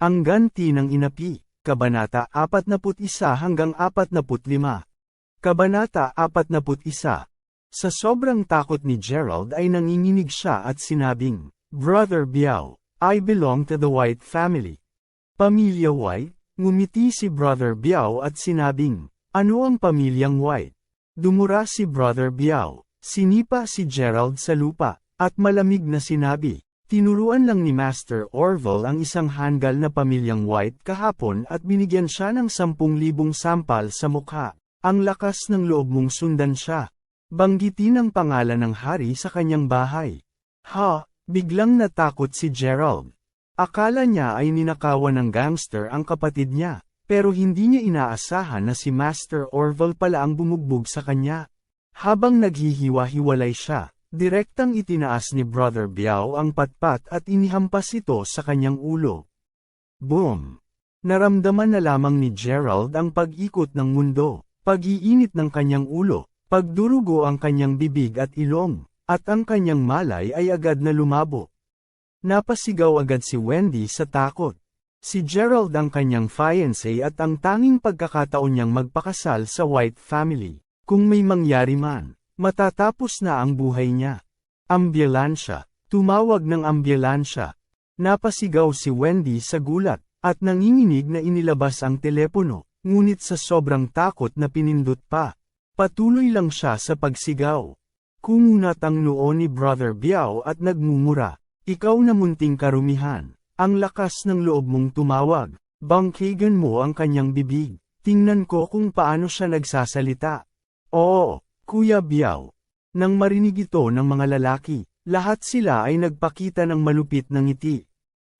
Ang ganti ng inapi, Kabanata 41 hanggang 45. Kabanata 41. Sa sobrang takot ni Gerald ay nanginginig siya at sinabing, Brother Biao, I belong to the White family. Pamilya White, ngumiti si Brother Biao at sinabing, ano ang pamilyang White? Dumura si Brother Biao, sinipa si Gerald sa lupa, at malamig na sinabi, Tinuruan lang ni Master Orville ang isang hanggal na pamilyang white kahapon at binigyan siya ng 10,000 sampal sa mukha. Ang lakas ng loob mong sundan siya. Banggitin ang pangalan ng hari sa kanyang bahay. Ha, biglang natakot si Gerald. Akala niya ay ninakawan ng gangster ang kapatid niya, pero hindi niya inaasahan na si Master Orville pala ang bumugbog sa kanya. Habang naghihiwa-hiwalay siya, Direktang itinaas ni Brother Biao ang patpat at inihampas ito sa kanyang ulo. Boom! Naramdaman na lamang ni Gerald ang pag-ikot ng mundo, pag-iinit ng kanyang ulo, pagdurugo ang kanyang bibig at ilong, at ang kanyang malay ay agad na lumabo. Napasigaw agad si Wendy sa takot. Si Gerald ang kanyang fiancé at ang tanging pagkakataon niyang magpakasal sa White family, kung may mangyari man. Matatapos na ang buhay niya. Ambulansya. Tumawag ng ambulansya. Napasigaw si Wendy sa gulat, at nanginginig na inilabas ang telepono, ngunit sa sobrang takot na pinindot pa. Patuloy lang siya sa pagsigaw. Kumunat ang noo ni Brother Biao at nagmumura. Ikaw na munting karumihan. Ang lakas ng loob mong tumawag. Bangkigan mo ang kanyang bibig. Tingnan ko kung paano siya nagsasalita. Oo, Kuya Biao. Nang marinig ito ng mga lalaki, lahat sila ay nagpakita ng malupit na ngiti.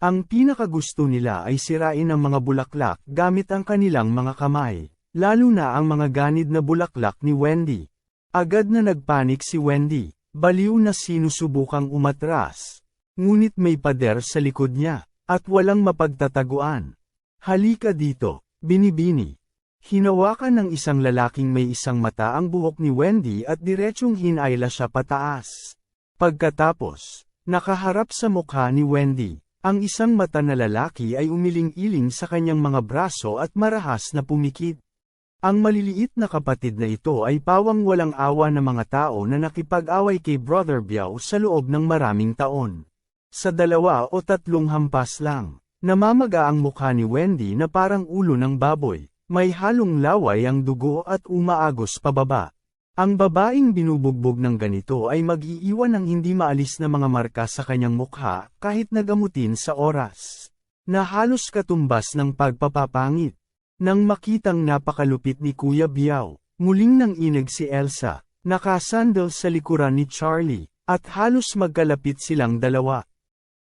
Ang pinakagusto nila ay sirain ang mga bulaklak gamit ang kanilang mga kamay, lalo na ang mga ganid na bulaklak ni Wendy. Agad na nagpanik si Wendy, baliw na sinusubukang umatras. Ngunit may pader sa likod niya, at walang mapagtataguan. Halika dito, binibini. Hinawakan ng isang lalaking may isang mata ang buhok ni Wendy at diretsyong hinayla siya pataas. Pagkatapos, nakaharap sa mukha ni Wendy, ang isang mata na lalaki ay umiling-iling sa kanyang mga braso at marahas na pumikit. Ang maliliit na kapatid na ito ay pawang walang awa na mga tao na nakipag-away kay Brother Biao sa loob ng maraming taon. Sa dalawa o tatlong hampas lang, namamaga ang mukha ni Wendy na parang ulo ng baboy. May halong laway ang dugo at umaagos pababa. Ang babaeng binubugbog ng ganito ay mag-iiwan ng hindi maalis na mga marka sa kanyang mukha kahit nagamutin sa oras. Na halos katumbas ng pagpapapangit. Nang makitang napakalupit ni Kuya Biao, muling nang inig si Elsa, nakasandal sa likuran ni Charlie, at halos magkalapit silang dalawa.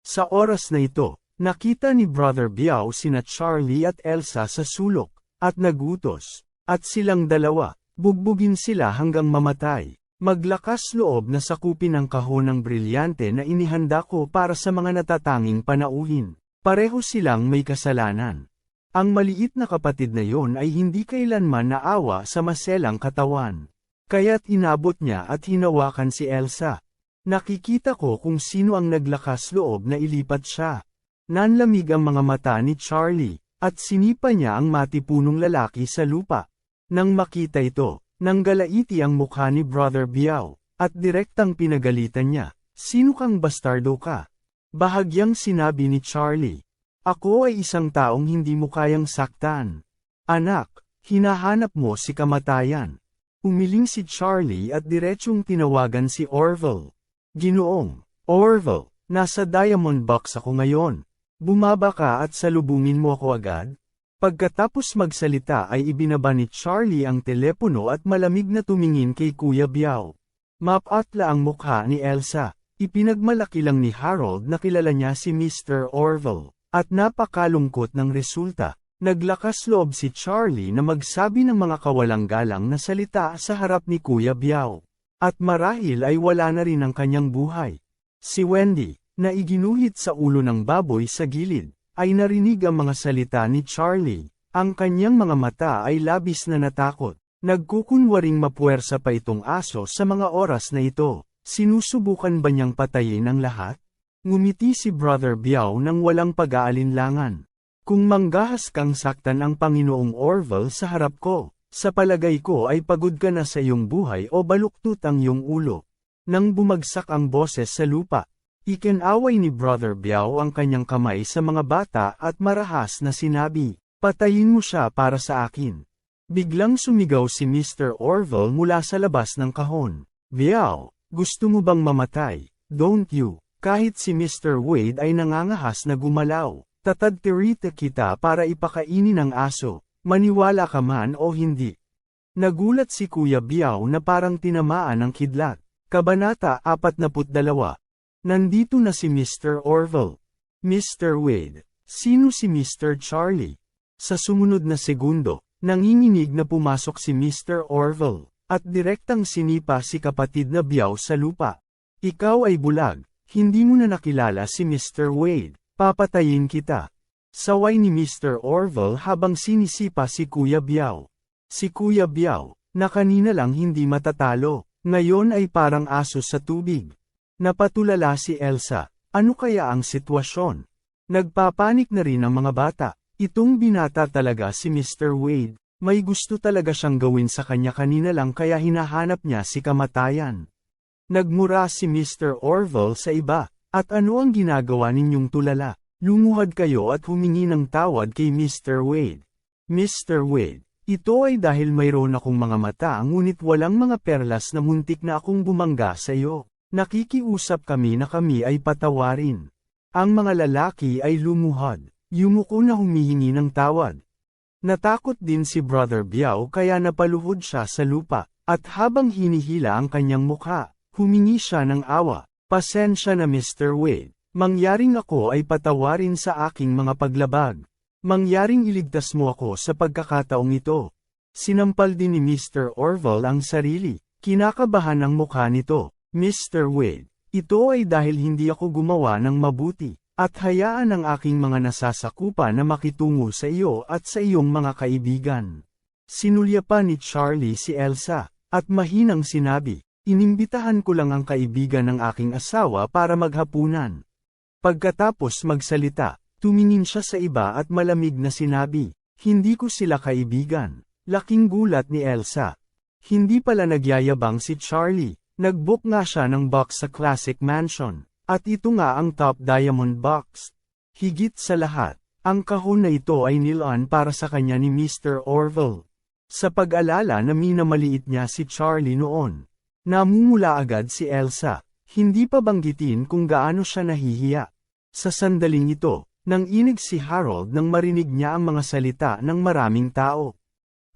Sa oras na ito, nakita ni Brother Biao sina Charlie at Elsa sa sulok at nagutos, at silang dalawa, bugbugin sila hanggang mamatay. Maglakas loob na sakupin ang kahon ng brilyante na inihanda ko para sa mga natatanging panauhin. Pareho silang may kasalanan. Ang maliit na kapatid na yon ay hindi kailanman naawa sa maselang katawan. Kaya't inabot niya at hinawakan si Elsa. Nakikita ko kung sino ang naglakas loob na ilipat siya. Nanlamig ang mga mata ni Charlie. At sinipa niya ang matipunong lalaki sa lupa. Nang makita ito, nanggalaiti ang mukha ni Brother Biao, at direktang pinagalitan niya, Sino kang bastardo ka? Bahagyang sinabi ni Charlie. Ako ay isang taong hindi mo kayang saktan. Anak, hinahanap mo si kamatayan. Umiling si Charlie at diretsyong tinawagan si Orville. Ginoong, Orville, nasa diamond box ako ngayon. Bumaba ka at salubungin mo ako agad? Pagkatapos magsalita ay ibinaba ni Charlie ang telepono at malamig na tumingin kay Kuya Biao. Mapatla ang mukha ni Elsa. Ipinagmalaki lang ni Harold na kilala niya si Mr. Orville. At napakalungkot ng resulta. Naglakas loob si Charlie na magsabi ng mga kawalang galang na salita sa harap ni Kuya Biao. At marahil ay wala na rin ang kanyang buhay. Si Wendy, na iginuhit sa ulo ng baboy sa gilid, ay narinig ang mga salita ni Charlie. Ang kanyang mga mata ay labis na natakot. Nagkukunwaring mapuwersa pa itong aso sa mga oras na ito. Sinusubukan ba niyang patayin ang lahat? Ngumiti si Brother Biao nang walang pag-aalinlangan. Kung manggahas kang saktan ang Panginoong Orville sa harap ko, sa palagay ko ay pagod ka na sa iyong buhay o baluktut ang iyong ulo. Nang bumagsak ang boses sa lupa, ikinaway ni Brother Biao ang kanyang kamay sa mga bata at marahas na sinabi, Patayin mo siya para sa akin. Biglang sumigaw si Mr. Orville mula sa labas ng kahon. Biao, gusto mo bang mamatay? Don't you? Kahit si Mr. Wade ay nangangahas na gumalaw. Tatadtirita kita para ipakainin ang aso, maniwala ka man o hindi. Nagulat si Kuya Biao na parang tinamaan ng kidlat. Kabanata 42. Nandito na si Mr. Orville. Mr. Wade. Sino si Mr. Charlie? Sa sumunod na segundo, nanginginig na pumasok si Mr. Orville, at direktang sinipa si kapatid na Biao sa lupa. Ikaw ay bulag, hindi mo na nakilala si Mr. Wade. Papatayin kita. Saway ni Mr. Orville habang sinisipa si Kuya Biao. Si Kuya Biao, na kanina lang hindi matatalo, ngayon ay parang aso sa tubig. Napatulala si Elsa, ano kaya ang sitwasyon? Nagpapanik na rin ang mga bata. Itong binata talaga si Mr. Wade, may gusto talaga siyang gawin sa kanya kanina lang kaya hinahanap niya si kamatayan. Nagmura si Mr. Orville sa iba, at ano ang ginagawa ninyong tulala? Lumuhad kayo at humingi ng tawad kay Mr. Wade. Mr. Wade, ito ay dahil mayroon akong mga mata ngunit walang mga perlas na muntik na akong bumangga sa iyo. Nakikiusap kami na kami ay patawarin. Ang mga lalaki ay lumuhad, yumuko na humihingi ng tawad. Natakot din si Brother Biao kaya napaluhod siya sa lupa, at habang hinihila ang kanyang mukha, humingi siya ng awa. Pasensya na Mr. Wade, mangyaring ako ay patawarin sa aking mga paglabag. Mangyaring iligtas mo ako sa pagkakataong ito. Sinampal din ni Mr. Orville ang sarili, kinakabahan ang mukha nito. Mr. Wade, ito ay dahil hindi ako gumawa ng mabuti, at hayaan ang aking mga nasasakupa na makitungo sa iyo at sa iyong mga kaibigan. Sinulya pa ni Charlie si Elsa, at mahinang sinabi, Inimbitahan ko lang ang kaibigan ng aking asawa para maghapunan. Pagkatapos magsalita, tumingin siya sa iba at malamig na sinabi, Hindi ko sila kaibigan. Laking gulat ni Elsa. Hindi pala nagyayabang si Charlie, nagbook nga siya ng box sa Classic Mansion, at ito nga ang top diamond box. Higit sa lahat, ang kahon na ito ay nilaan para sa kanya ni Mr. Orville. Sa pag-alala na minamaliit niya si Charlie noon. Namumula agad si Elsa, hindi pa banggitin kung gaano siya nahihiya. Sa sandaling ito, nang inig si Harold nang marinig niya ang mga salita ng maraming tao.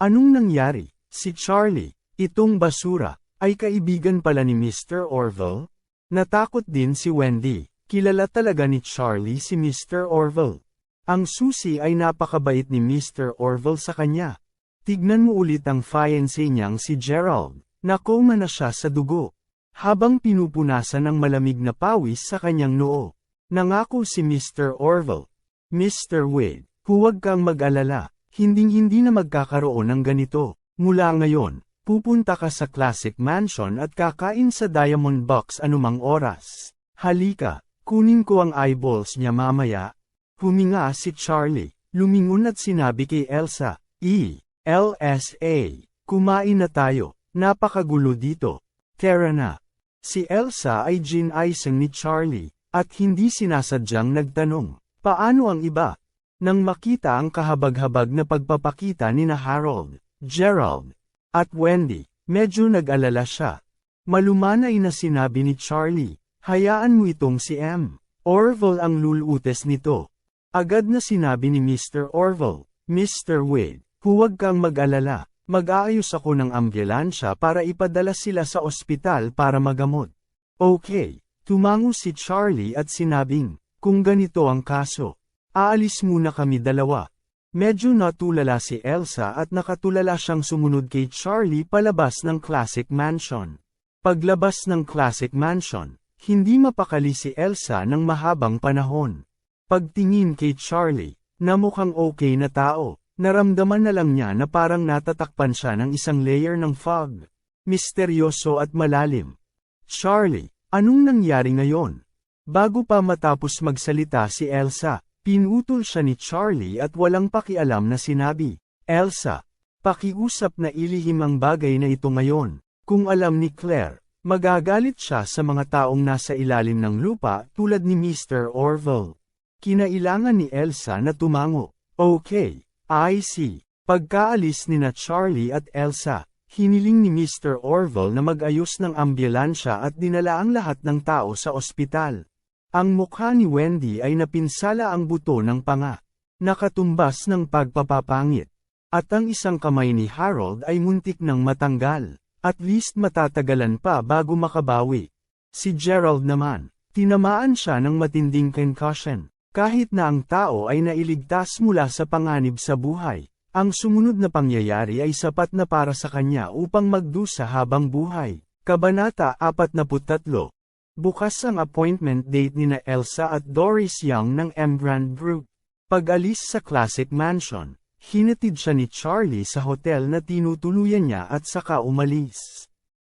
Anong nangyari? Si Charlie, itong basura, ay kaibigan pala ni Mr. Orville? Natakot din si Wendy, kilala talaga ni Charlie si Mr. Orville. Ang susi ay napakabait ni Mr. Orville sa kanya. Tignan mo ulit ang fiancé niyang si Gerald. Nakoma na siya sa dugo. Habang pinupunasan ng malamig na pawis sa kanyang noo. Nangako si Mr. Orville. Mr. Wade, huwag kang mag-alala. Hinding-hindi na magkakaroon ng ganito. Mula ngayon, pupunta ka sa Classic Mansion at kakain sa Diamond Box anumang oras. Halika, kunin ko ang eyeballs niya mamaya. Huminga si Charlie, lumingon at sinabi kay Elsa, E, L-S-A, kumain na tayo. Napakagulo dito. Tara na. Si Elsa ay gin-icing ni Charlie, at hindi sinasadyang nagtanong, paano ang iba? Nang makita ang kahabag-habag na pagpapakita ni na Harold, Gerald, at Wendy, medyo nag-alala siya. Malumanay na sinabi ni Charlie, hayaan mo itong si M. Orville ang lulutes nito. Agad na sinabi ni Mr. Orville, Mr. Wade, huwag kang mag-alala. Mag-aayos ako ng ambulansya para ipadala sila sa ospital para magamot. Okay, tumango si Charlie at sinabing, kung ganito ang kaso, Aalis muna kami dalawa. Medyo natulala si Elsa at nakatulala siyang sumunod kay Charlie palabas ng Classic Mansion. Paglabas ng Classic Mansion, hindi mapakali si Elsa ng mahabang panahon. Pagtingin kay Charlie, na mukhang okay na tao, naramdaman na lang niya na parang natatakpan siya ng isang layer ng fog. Misteryoso at malalim. Charlie, anong nangyari ngayon? Bago pa matapos magsalita si Elsa, pinutol siya ni Charlie at walang pakialam na sinabi, Elsa, pakiusap na ilihim ang bagay na ito ngayon. Kung alam ni Claire, magagalit siya sa mga taong nasa ilalim ng lupa tulad ni Mr. Orville. Kinailangan ni Elsa na tumango. Okay, I see. Pagkaalis ni na Charlie at Elsa, hiniling ni Mr. Orville na mag-ayos ng ambulansya at dinala ang lahat ng tao sa ospital. Ang mukha ni Wendy ay napinsala ang buto ng panga. Nakatumbas ng pagpapapangit. At ang isang kamay ni Harold ay muntik ng matanggal. At least matatagalan pa bago makabawi. Si Gerald naman, tinamaan siya ng matinding concussion. Kahit na ang tao ay nailigtas mula sa panganib sa buhay, ang sumunod na pangyayari ay sapat na para sa kanya upang magdusa habang buhay. Kabanata 43 Bukas ang appointment date ni na Elsa at Doris Young ng Embrand Group. Pag-alis sa Classic Mansion, hinatid siya ni Charlie sa hotel na tinutuluyan niya at saka umalis.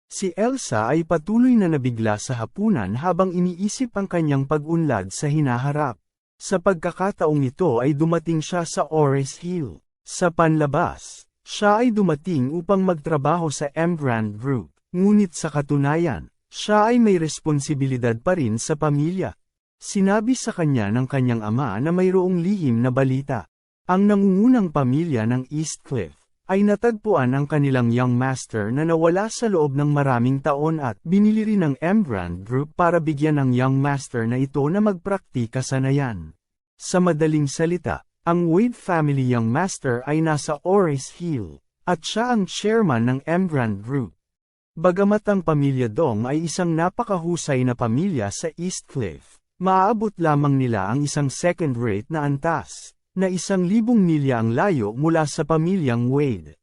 Si Elsa ay patuloy na nabigla sa hapunan habang iniisip ang kanyang pag-unlad sa hinaharap. Sa pagkakataong ito ay dumating siya sa Ores Hill. Sa panlabas, siya ay dumating upang magtrabaho sa Embrand Group, ngunit sa katunayan, siya ay may responsibilidad pa rin sa pamilya. Sinabi sa kanya ng kanyang ama na mayroong lihim na balita. Ang nangungunang pamilya ng Eastcliff ay natagpuan ang kanilang young master na nawala sa loob ng maraming taon at binili rin ng Embrand Group para bigyan ng young master na ito na magpraktika sa nayan. Sa madaling salita, ang Wade family young master ay nasa Ores Hill, at siya ang chairman ng Embrand Group. Bagamat ang pamilya Dong ay isang napakahusay na pamilya sa Eastcliff, maaabot lamang nila ang isang second-rate na antas, na isang libong milya ang layo mula sa pamilyang Wade.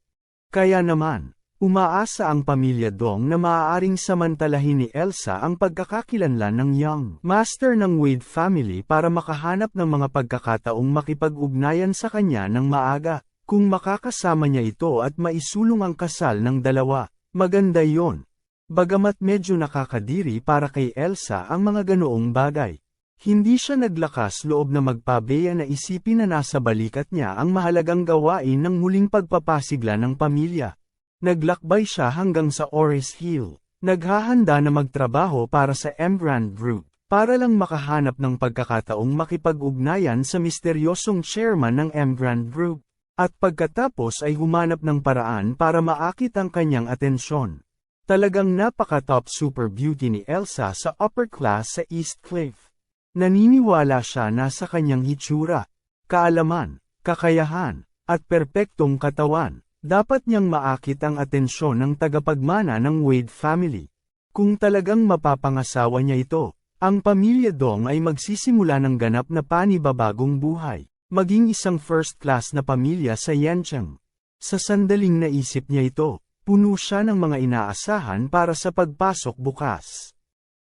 Kaya naman, umaasa ang pamilya Dong na maaaring samantalahin ni Elsa ang pagkakakilanlan ng young master ng Wade family para makahanap ng mga pagkakataong makipag-ugnayan sa kanya ng maaga. Kung makakasama niya ito at maisulong ang kasal ng dalawa, Maganda yon. Bagamat medyo nakakadiri para kay Elsa ang mga ganoong bagay. Hindi siya naglakas loob na magpabeya na isipin na nasa balikat niya ang mahalagang gawain ng muling pagpapasigla ng pamilya. Naglakbay siya hanggang sa Ores Hill. Naghahanda na magtrabaho para sa Embrand Group, para lang makahanap ng pagkakataong makipag-ugnayan sa misteryosong chairman ng Embrand Group. At pagkatapos ay humanap ng paraan para maakit ang kanyang atensyon. Talagang napaka-top super beauty ni Elsa sa upper class sa East Cliff. Naniniwala siya na sa kanyang hitsura, kaalaman, kakayahan, at perpektong katawan, dapat niyang maakit ang atensyon ng tagapagmana ng Wade family. Kung talagang mapapangasawa niya ito, ang pamilya Dong ay magsisimula ng ganap na panibabagong buhay. Maging isang first-class na pamilya sa Yancheng. Sa sandaling naisip niya ito, puno siya ng mga inaasahan para sa pagpasok bukas.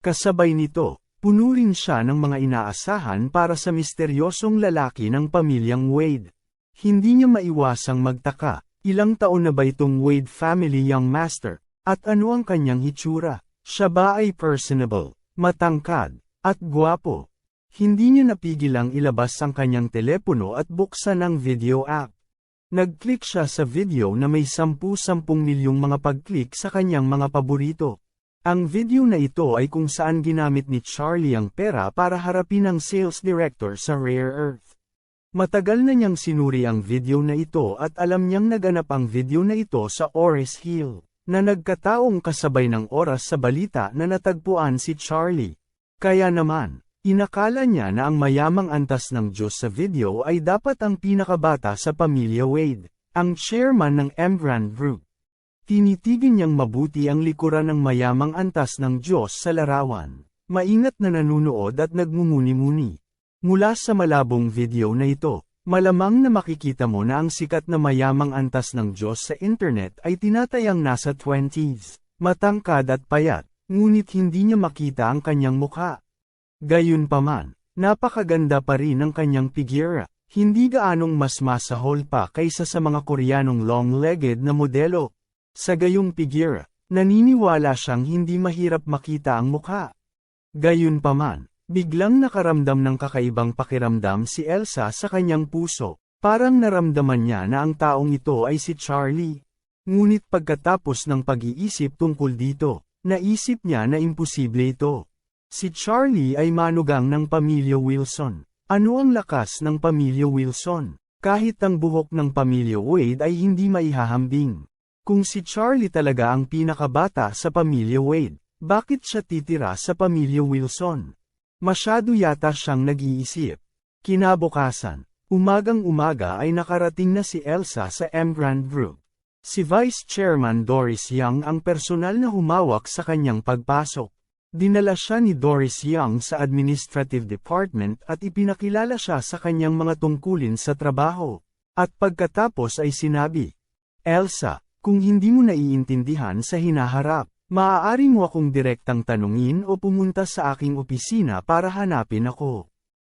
Kasabay nito, puno rin siya ng mga inaasahan para sa misteryosong lalaki ng pamilyang Wade. Hindi niya maiwasang magtaka, ilang taon na ba itong Wade family young master, at ano ang kanyang hitsura? Siya ba ay personable, matangkad, at gwapo? Hindi niya napigilang ilabas ang kanyang telepono at buksan ang video app. Nag-click siya sa video na may 10-10 milyong mga pag-click sa kanyang mga paborito. Ang video na ito ay kung saan ginamit ni Charlie ang pera para harapin ang sales director sa Rare Earth. Matagal na niyang sinuri ang video na ito at alam niyang naganap ang video na ito sa Ores Hill, na nagkataong kasabay ng oras sa balita na natagpuan si Charlie. Kaya naman, Inakala niya na ang mayamang antas ng Diyos sa video ay dapat ang pinakabata sa pamilya Wade, ang chairman ng Embrand Group. Tinitigin niyang mabuti ang likuran ng mayamang antas ng Diyos sa larawan. Maingat na nanunood at nagmumuni-muni. Mula sa malabong video na ito, malamang na makikita mo na ang sikat na mayamang antas ng Diyos sa internet ay tinatayang nasa 20s, matangkad at payat, ngunit hindi niya makita ang kanyang mukha. Gayunpaman, napakaganda pa rin ang kanyang figura, hindi gaanong mas masahol pa kaysa sa mga Koreanong long-legged na modelo. Sa gayong figura, naniniwala siyang hindi mahirap makita ang mukha. Gayunpaman, Biglang nakaramdam ng kakaibang pakiramdam si Elsa sa kanyang puso, parang naramdaman niya na ang taong ito ay si Charlie. Ngunit pagkatapos ng pag-iisip tungkol dito, naisip niya na imposible ito. Si Charlie ay manugang ng pamilya Wilson. Ano ang lakas ng pamilya Wilson? Kahit ang buhok ng pamilya Wade ay hindi maihahambing. Kung si Charlie talaga ang pinakabata sa pamilya Wade, bakit siya titira sa pamilya Wilson? Masyado yata siyang nag-iisip. Kinabukasan, umagang-umaga ay nakarating na si Elsa sa Emgrand Group. Si Vice Chairman Doris Young ang personal na humawak sa kanyang pagpasok. Dinala siya ni Doris Young sa Administrative Department at ipinakilala siya sa kanyang mga tungkulin sa trabaho. At pagkatapos ay sinabi, Elsa, kung hindi mo naiintindihan sa hinaharap, Maaari mo akong direktang tanungin o pumunta sa aking opisina para hanapin ako.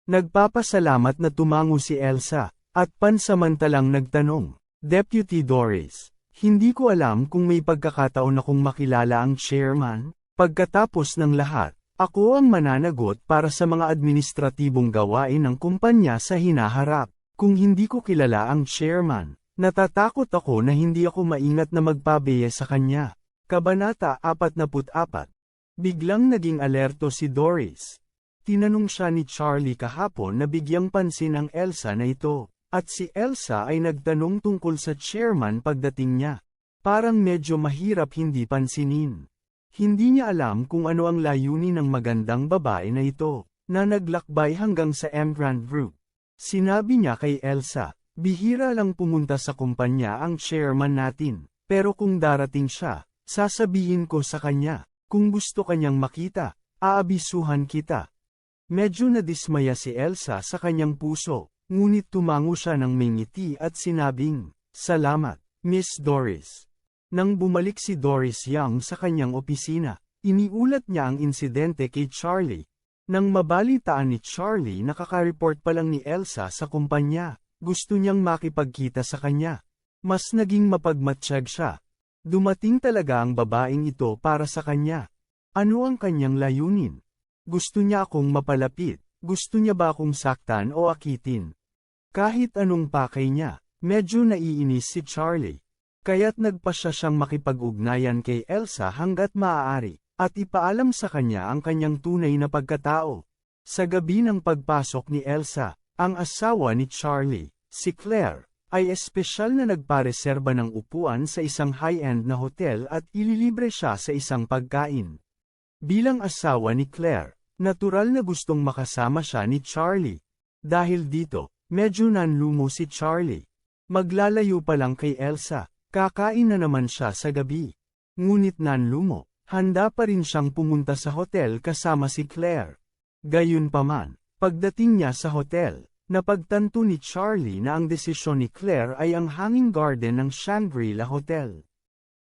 Nagpapasalamat na tumango si Elsa, at pansamantalang nagtanong, Deputy Doris, hindi ko alam kung may pagkakataon akong makilala ang chairman, pagkatapos ng lahat, ako ang mananagot para sa mga administratibong gawain ng kumpanya sa hinaharap. Kung hindi ko kilala ang chairman, natatakot ako na hindi ako maingat na magpabeye sa kanya. Kabanata 44 Biglang naging alerto si Doris. Tinanong siya ni Charlie kahapon na bigyang pansin ang Elsa na ito, at si Elsa ay nagtanong tungkol sa chairman pagdating niya. Parang medyo mahirap hindi pansinin. Hindi niya alam kung ano ang layunin ng magandang babae na ito, na naglakbay hanggang sa Emgrand Group. Sinabi niya kay Elsa, bihira lang pumunta sa kumpanya ang chairman natin, pero kung darating siya, Sasabihin ko sa kanya, kung gusto kanyang makita, aabisuhan kita. Medyo nadismaya si Elsa sa kanyang puso, ngunit tumango siya ng mingiti at sinabing, Salamat, Miss Doris. Nang bumalik si Doris Young sa kanyang opisina, iniulat niya ang insidente kay Charlie. Nang mabalitaan ni Charlie nakaka-report pa lang ni Elsa sa kumpanya, gusto niyang makipagkita sa kanya. Mas naging mapagmatsyag siya, Dumating talaga ang babaeng ito para sa kanya. Ano ang kanyang layunin? Gusto niya akong mapalapit, gusto niya ba akong saktan o akitin? Kahit anong pakay niya, medyo naiinis si Charlie. Kaya't nagpa siya siyang makipag-ugnayan kay Elsa hanggat maaari, at ipaalam sa kanya ang kanyang tunay na pagkatao. Sa gabi ng pagpasok ni Elsa, ang asawa ni Charlie, si Claire, ay espesyal na nagpareserba ng upuan sa isang high-end na hotel at ililibre siya sa isang pagkain. Bilang asawa ni Claire, natural na gustong makasama siya ni Charlie. Dahil dito, medyo nanlumo si Charlie. Maglalayo pa lang kay Elsa, kakain na naman siya sa gabi. Ngunit nanlumo, handa pa rin siyang pumunta sa hotel kasama si Claire. Gayunpaman, pagdating niya sa hotel, Napagtanto ni Charlie na ang desisyon ni Claire ay ang hanging garden ng Shangri-La Hotel.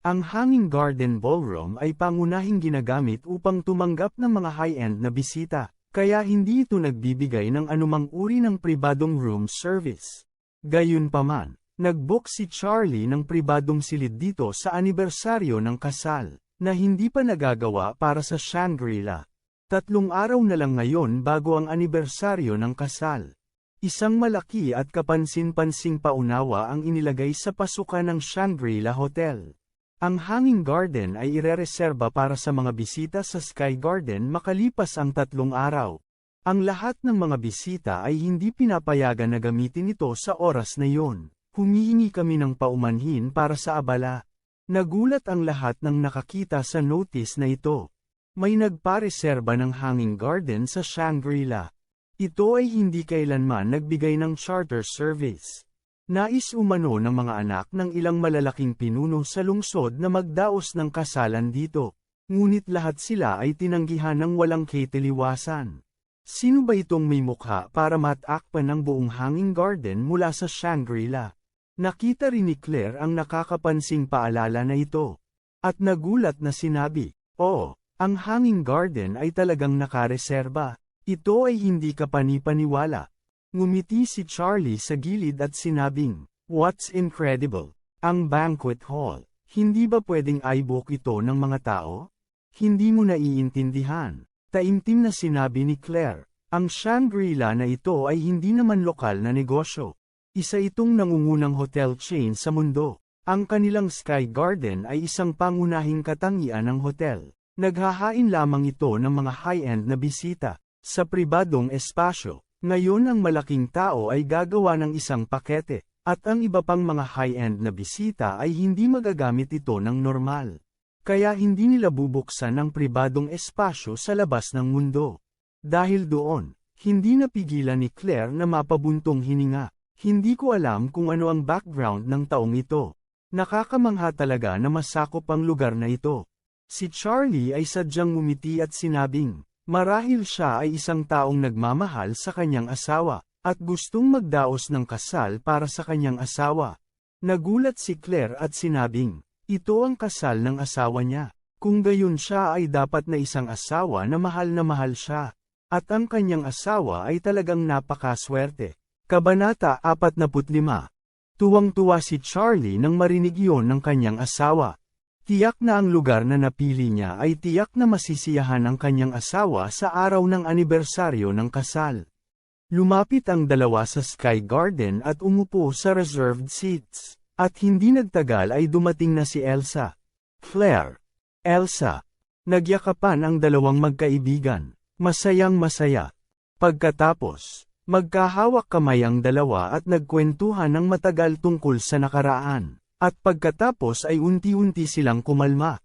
Ang hanging garden ballroom ay pangunahing ginagamit upang tumanggap ng mga high-end na bisita, kaya hindi ito nagbibigay ng anumang uri ng pribadong room service. Gayunpaman, nag-book si Charlie ng pribadong silid dito sa anibersaryo ng kasal, na hindi pa nagagawa para sa Shangri-La. Tatlong araw na lang ngayon bago ang anibersaryo ng kasal. Isang malaki at kapansin-pansing paunawa ang inilagay sa pasukan ng Shangri-La Hotel. Ang hanging garden ay irereserba para sa mga bisita sa Sky Garden makalipas ang tatlong araw. Ang lahat ng mga bisita ay hindi pinapayagan na gamitin ito sa oras na iyon. Humihingi kami ng paumanhin para sa abala. Nagulat ang lahat ng nakakita sa notice na ito. May nagpareserba ng hanging garden sa Shangri-La. Ito ay hindi kailanman nagbigay ng charter service. Nais umano ng mga anak ng ilang malalaking pinuno sa lungsod na magdaos ng kasalan dito. Ngunit lahat sila ay tinanggihan ng walang kitiliwasan. Sino ba itong may mukha para matakpan ng buong hanging garden mula sa Shangri-La? Nakita rin ni Claire ang nakakapansing paalala na ito. At nagulat na sinabi, Oo, ang hanging garden ay talagang nakareserba. Ito ay hindi ka panipaniwala. Ngumiti si Charlie sa gilid at sinabing, What's incredible? Ang banquet hall. Hindi ba pwedeng iBook ito ng mga tao? Hindi mo naiintindihan. Taimtim na sinabi ni Claire, ang Shangri-La na ito ay hindi naman lokal na negosyo. Isa itong nangungunang hotel chain sa mundo. Ang kanilang Sky Garden ay isang pangunahing katangian ng hotel. Naghahain lamang ito ng mga high-end na bisita. Sa pribadong espasyo, ngayon ang malaking tao ay gagawa ng isang pakete. At ang iba pang mga high-end na bisita ay hindi magagamit ito ng normal. Kaya hindi nila bubuksan ang pribadong espasyo sa labas ng mundo. Dahil doon, hindi napigilan ni Claire na mapabuntong hininga. Hindi ko alam kung ano ang background ng taong ito. Nakakamangha talaga na masakop ang lugar na ito. Si Charlie ay sadyang ngumiti at sinabing, marahil siya ay isang taong nagmamahal sa kanyang asawa at gustong magdaos ng kasal para sa kanyang asawa. Nagulat si Claire at sinabing, ito ang kasal ng asawa niya. Kung gayon siya ay dapat na isang asawa na mahal na mahal siya. At ang kanyang asawa ay talagang napakaswerte. Kabanata 45 Tuwang-tuwa si Charlie nang marinig yon ng kanyang asawa. Tiyak na ang lugar na napili niya ay tiyak na masisiyahan ang kanyang asawa sa araw ng anibersaryo ng kasal. Lumapit ang dalawa sa Sky Garden at umupo sa reserved seats. At hindi nagtagal ay dumating na si Elsa. Claire. Elsa. Nagyakapan ang dalawang magkaibigan. Masayang masaya. Pagkatapos, magkahawak kamay ang dalawa at nagkwentuhan ng matagal tungkol sa nakaraan. At pagkatapos ay unti-unti silang kumalma.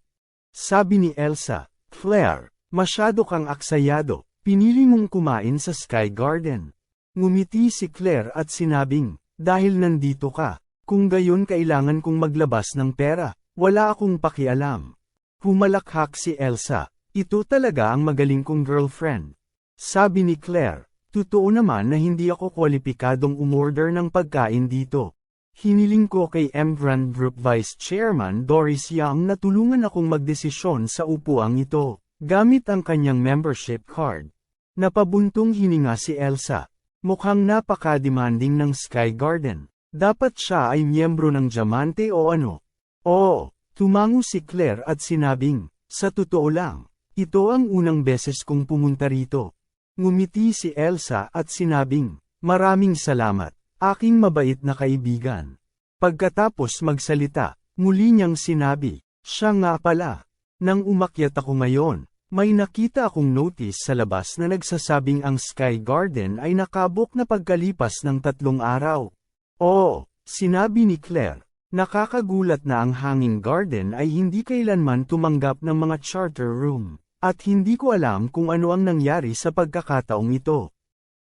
Sabi ni Elsa, Claire, masyado kang aksayado. Pinili mong kumain sa Sky Garden. Ngumiti si Claire at sinabing, dahil nandito ka, kung gayon kailangan kong maglabas ng pera, wala akong pakialam. Humalakhak si Elsa, ito talaga ang magaling kong girlfriend. Sabi ni Claire, totoo naman na hindi ako kwalipikadong umorder ng pagkain dito. Hiniling ko kay M. Grand Group Vice Chairman Doris Young na tulungan akong magdesisyon sa upuang ito, gamit ang kanyang membership card. Napabuntong hininga si Elsa. Mukhang napaka-demanding ng Sky Garden. Dapat siya ay miyembro ng Diamante o ano? Oo, tumango si Claire at sinabing, sa totoo lang, ito ang unang beses kong pumunta rito. Ngumiti si Elsa at sinabing, maraming salamat, aking mabait na kaibigan. Pagkatapos magsalita, muli niyang sinabi, siya nga pala. Nang umakyat ako ngayon, may nakita akong notice sa labas na nagsasabing ang Sky Garden ay nakabok na pagkalipas ng tatlong araw. Oo, sinabi ni Claire, nakakagulat na ang Hanging Garden ay hindi kailanman tumanggap ng mga charter room, at hindi ko alam kung ano ang nangyari sa pagkakataong ito.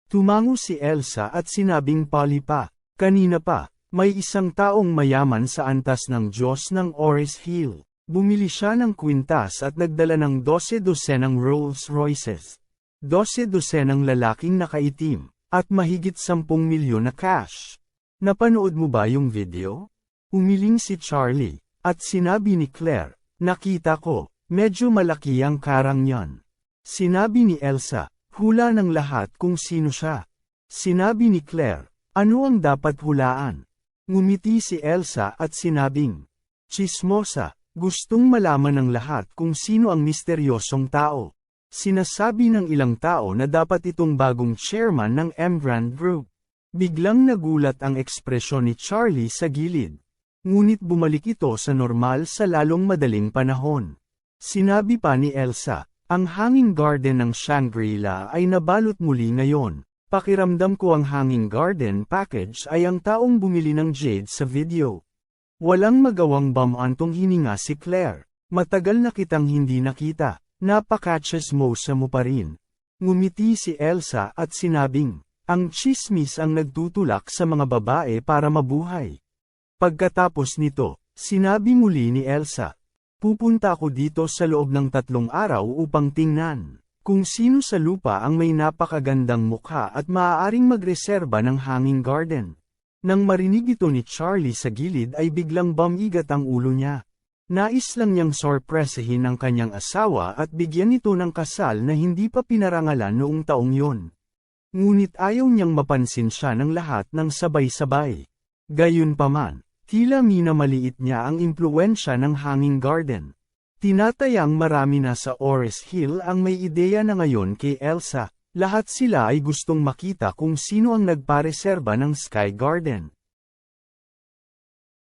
Tumango si Elsa at sinabing Polly pa, kanina pa, may isang taong mayaman sa antas ng Diyos ng Oris Hill. Bumili siya ng kwintas at nagdala ng 12 dosenang Rolls Royces. 12 dosenang lalaking nakaitim, at mahigit 10 milyon na cash. Napanood mo ba yung video? Umiling si Charlie, at sinabi ni Claire, nakita ko, medyo malaki ang karang yan. Sinabi ni Elsa, hula ng lahat kung sino siya. Sinabi ni Claire, ano ang dapat hulaan? Ngumiti si Elsa at sinabing, Chismosa, Gustong malaman ng lahat kung sino ang misteryosong tao. Sinasabi ng ilang tao na dapat itong bagong chairman ng Embrand Group. Biglang nagulat ang ekspresyon ni Charlie sa gilid. Ngunit bumalik ito sa normal sa lalong madaling panahon. Sinabi pa ni Elsa, ang hanging garden ng Shangri-La ay nabalot muli ngayon. Pakiramdam ko ang hanging garden package ay ang taong bumili ng jade sa video. Walang magawang bamantong hininga si Claire. Matagal na kitang hindi nakita. Napaka-chismosa mo pa rin. Ngumiti si Elsa at sinabing, ang chismis ang nagtutulak sa mga babae para mabuhay. Pagkatapos nito, sinabi muli ni Elsa, pupunta ako dito sa loob ng tatlong araw upang tingnan. Kung sino sa lupa ang may napakagandang mukha at maaaring magreserba ng hanging garden. Nang marinig ito ni Charlie sa gilid ay biglang bumigat ang ulo niya. Nais lang niyang sorpresahin ang kanyang asawa at bigyan ito ng kasal na hindi pa pinarangalan noong taong yon. Ngunit ayaw niyang mapansin siya ng lahat ng sabay-sabay. Gayunpaman, tila minamaliit niya ang impluensya ng hanging garden. Tinatayang marami na sa Ores Hill ang may ideya na ngayon kay Elsa, lahat sila ay gustong makita kung sino ang nagpareserba ng Sky Garden.